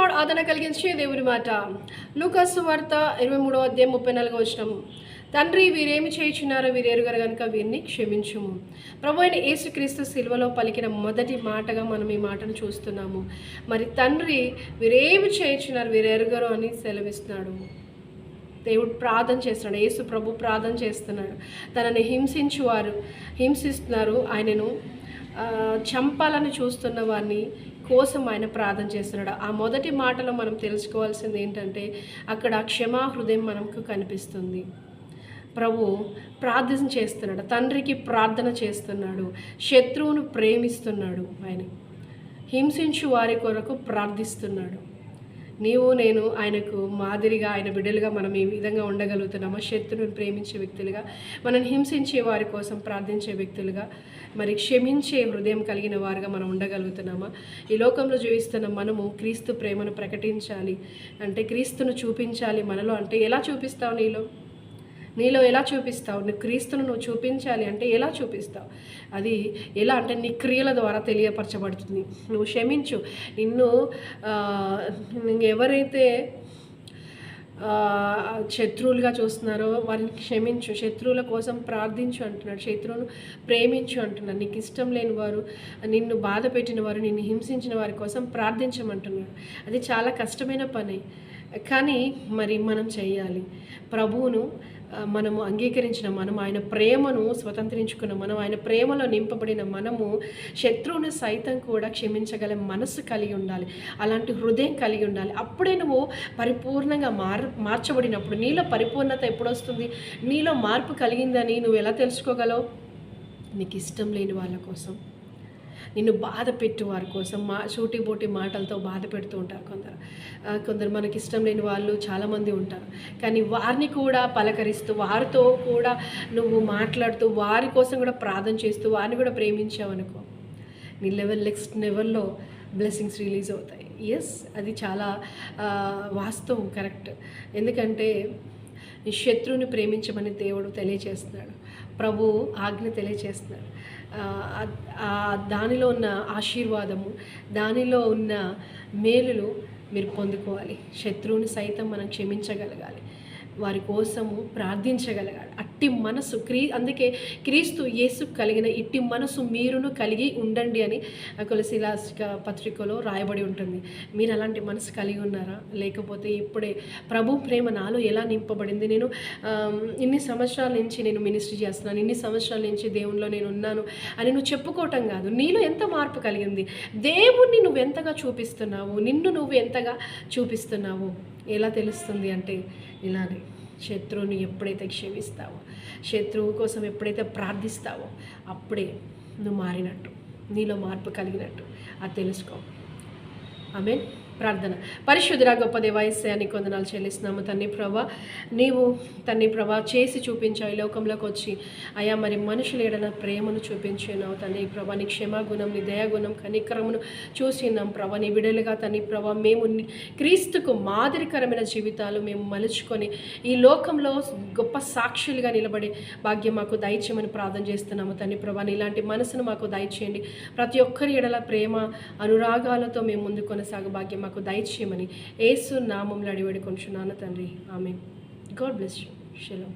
Lord ఆదరణ కలిగించే దేవుని మాట. లూకస్ వార్త ఇరవై మూడో అధ్యాయం ముప్పై నాలుగో వచ్చినము తండ్రి వీరేమి చేయుచున్నారో వీరు ఎరుగరు కనుక వీరిని క్షమించుము. ప్రభు అయిన యేసుక్రీస్తు శిల్వలో పలికిన మొదటి మాటగా మనం ఈ మాటను చూస్తున్నాము. మరి తండ్రి వీరేమి చేయుచున్నారు వీరు ఎరుగరు అని సెలవిస్తున్నాడు. దేవుడు ప్రార్థన చేస్తున్నాడు. యేసు ప్రభు ప్రార్థన చేస్తున్నాడు. తనని హింసించువారు హింసిస్తున్నారు. ఆయనను చంపాలని చూస్తున్న వారిని కోసం ఆయన ప్రార్థన చేస్తున్నాడు. ఆ మొదటి మాటలో మనం తెలుసుకోవాల్సింది ఏంటంటే అక్కడ క్షమా హృదయం మనకు కనిపిస్తుంది. ప్రభు ప్రార్థన చేస్తున్నాడు. తండ్రికి ప్రార్థన చేస్తున్నాడు. శత్రువును ప్రేమిస్తున్నాడు ఆయన. హింసించు వారి కొరకు ప్రార్థిస్తున్నాడు. నీవు నేను ఆయనకు మాదిరిగా ఆయన బిడ్డలుగా మనం ఈ విధంగా ఉండగలుగుతున్నామో శత్రువుని ప్రేమించే వ్యక్తులుగా మనం హింసించే వారి కోసం ప్రార్థించే వ్యక్తులుగా మరి క్షమించే హృదయం కలిగిన వారుగా మనం ఉండగలుగుతున్నామా? ఈ లోకంలో జీవిస్తున్న మనము క్రీస్తు ప్రేమను ప్రకటించాలి. అంటే క్రీస్తును చూపించాలి మనలో. అంటే ఎలా చూపిస్తావు నీలో? నీలో ఎలా చూపిస్తావు? నీ క్రీస్తును నువ్వు చూపించాలి అంటే ఎలా చూపిస్తావు? అది ఎలా అంటే నీ క్రియల ద్వారా తెలియపరచబడుతుంది. నువ్వు క్షమించు. నిన్ను ఎవరైతే శత్రువులుగా చూస్తున్నారో వారిని క్షమించు. శత్రువుల కోసం ప్రార్థించు అంటున్నాడు. శత్రువును ప్రేమించు అంటున్నాడు. నీకు ఇష్టం లేని వారు నిన్ను బాధ పెట్టిన వారు నిన్ను హింసించిన వారి కోసం ప్రార్థించమంటున్నాడు. అది చాలా కష్టమైన పని. కానీ మరి మనం చేయాలి. ప్రభువును మనము అంగీకరించిన మనం ఆయన ప్రేమను స్వతంత్రించుకున్న మనం ఆయన ప్రేమలో నింపబడిన మనము శత్రువుని సైతం కూడా క్షమించగల మనసు కలిగి ఉండాలి అలాంటి హృదయం కలిగి ఉండాలి. అప్పుడే నువ్వు పరిపూర్ణంగా మార్ మార్చబడినప్పుడు నీలో పరిపూర్ణత ఎప్పుడు వస్తుంది నీలో మార్పు కలిగిందని నువ్వు ఎలా తెలుసుకోగలవు? నీకు ఇష్టం లేని వాళ్ళ కోసం. నిన్ను బాధ పెట్టు వారి కోసం మా సూటిబోటి మాటలతో బాధ పెడుతూ ఉంటారు కొందరు. కొందరు మనకి ఇష్టం లేని వాళ్ళు చాలామంది ఉంటారు. కానీ వారిని కూడా పలకరిస్తూ వారితో కూడా నువ్వు మాట్లాడుతూ వారి కోసం కూడా ప్రార్థన చేస్తూ వారిని కూడా ప్రేమించావనుకో నీ లెవెల్ నెక్స్ట్ లెవెల్లో బ్లెస్సింగ్స్ రిలీజ్ అవుతాయి. ఎస్ అది చాలా వాస్తవం కరెక్ట్. ఎందుకంటే నీ శత్రువుని ప్రేమించమని దేవుడు తెలియచేస్తున్నాడు ప్రభు ఆజ్ఞ తెలియచేస్తున్నాడు దానిలో ఉన్న ఆశీర్వాదము దానిలో ఉన్న మేలులు మీరు పొందుకోవాలి. శత్రువుని సైతం మనం క్షమించగలగాలి. వారి కోసము ప్రార్థించగలగాలి. అట్టి మనసు క్రీ అందుకే క్రీస్తు యేసు కలిగిన ఇట్టి మనసు మీరును కలిగి ఉండండి అని కొలసిలాసిక పత్రికలో రాయబడి ఉంటుంది. మీరు అలాంటి మనసు కలిగి ఉన్నారా? లేకపోతే ఇప్పుడే ప్రభు ప్రేమ నాలో ఎలా నింపబడింది? నేను ఇన్ని సంవత్సరాల నుంచి నేను మినిస్ట్రీ చేస్తున్నాను. ఇన్ని సంవత్సరాల నుంచి దేవునిలో నేను ఉన్నాను అని నువ్వు చెప్పుకోవటం కాదు. నీలో ఎంత మార్పు కలిగింది? దేవుణ్ణి నువ్వు ఎంతగా చూపిస్తున్నావు? నిన్ను నువ్వు ఎంతగా చూపిస్తున్నావు? ఎలా తెలుస్తుంది అంటే ఇలానే శత్రువుని ఎప్పుడైతే క్షమిస్తావో శత్రువు కోసం ఎప్పుడైతే ప్రార్థిస్తావో అప్పుడే నువ్వు మారినట్టు నీలో మార్పు కలిగినట్టు. అది తెలుసుకో. ఐ మీన్ ప్రార్థన. పరిశుద్ధురా గొప్ప దేవాయస్యానికి కొందనాలు చెల్లిస్తున్నాము. తన్ని ప్రభా నీవు తన్ని ప్రభా చేసి చూపించావు ఈ లోకంలోకి వచ్చి. అయా మరి మనుషులు ఏడన ప్రేమను చూపించినావు తన్ని ప్రభా. నీ క్షమాగుణం నీ దయాగుణం కనికరమును చూసినాం ప్రభా. నీ విడలుగా తన్ని ప్రభా మేము క్రీస్తుకు మాదిరికరమైన జీవితాలు మేము మలుచుకొని ఈ లోకంలో గొప్ప సాక్షులుగా నిలబడే భాగ్యం మాకు దయచేయమని ప్రార్థన చేస్తున్నాము తన్ని ప్రభా. ఇలాంటి మనసును మాకు దయచేయండి. ప్రతి ఒక్కరి ఎడల ప్రేమ అనురాగాలతో మేము ముందు కొనసాగు భాగ్యం మాకు దయచేయమని ఏసు నామంలో అడివడి కొంచున్నాను తండ్రి. ఆమె గాడ్ బ్లెస్ యూ. షెలో